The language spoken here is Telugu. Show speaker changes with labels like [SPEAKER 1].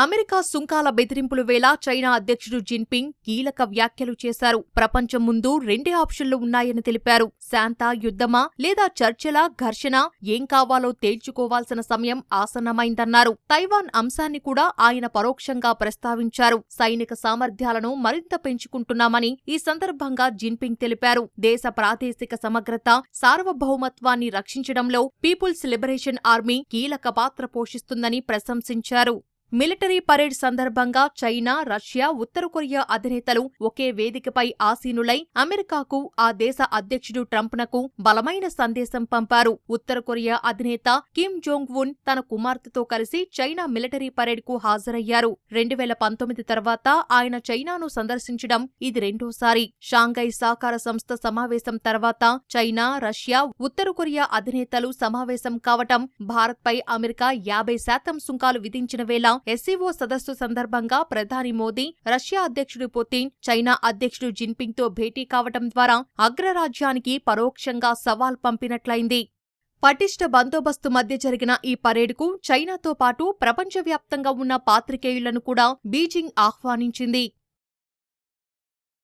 [SPEAKER 1] అమెరికా సుంకాల బెదిరింపుల వేళ చైనా అధ్యక్షుడు జిన్పింగ్ కీలక వ్యాఖ్యలు చేశారు. ప్రపంచం ముందు రెండే ఆప్షన్లు ఉన్నాయని తెలిపారు. శాంత యుద్ధమా లేదా చర్చల ఘర్షణ? ఏం కావాలో తేల్చుకోవాల్సిన సమయం ఆసన్నమైందన్నారు. తైవాన్ అంశాన్ని కూడా ఆయన పరోక్షంగా ప్రస్తావించారు. సైనిక సామర్థ్యాలను మరింత పెంచుకుంటున్నామని ఈ సందర్భంగా జిన్పింగ్ తెలిపారు. దేశ ప్రాదేశిక సమగ్రత సార్వభౌమత్వాన్ని రక్షించడంలో పీపుల్స్ లిబరేషన్ ఆర్మీ కీలక పాత్ర పోషిస్తుందని ప్రశంసించారు. మిలిటరీ పరేడ్ సందర్భంగా చైనా రష్యా ఉత్తర కొరియా అధినేతలు ఒకే వేదికపై ఆసీనులై అమెరికాకు ఆ దేశ అధ్యక్షుడు ట్రంప్నకు బలమైన సందేశం పంపారు. ఉత్తర కొరియా అధినేత కిమ్ జోంగ్ ఉన్ తన కుమార్తెతో కలిసి చైనా మిలిటరీ పరేడ్కు హాజరయ్యారు. రెండు వేల పంతొమ్మిది తర్వాత ఆయన చైనాను సందర్శించడం ఇది రెండోసారి. షాంఘై సహకార సంస్థ సమావేశం తర్వాత చైనా రష్యా ఉత్తర కొరియా అధినేతలు సమావేశం కావటం భారత్పై అమెరికా యాభై శాతం సుంకాలు విధించిన వేళ ఎస్సీఓ సదస్సు సందర్భంగా ప్రధాని మోదీ రష్యా అధ్యక్షుడు పుతిన్ చైనా అధ్యక్షుడు జిన్పింగ్తో భేటీ కావటం ద్వారా అగ్రరాజ్యానికి పరోక్షంగా సవాల్ పంపినట్లయింది. పటిష్ట బందోబస్తు మధ్య జరిగిన ఈ పరేడ్కు చైనాతో పాటు ప్రపంచవ్యాప్తంగా ఉన్న పాత్రికేయులను కూడా బీజింగ్ ఆహ్వానించింది.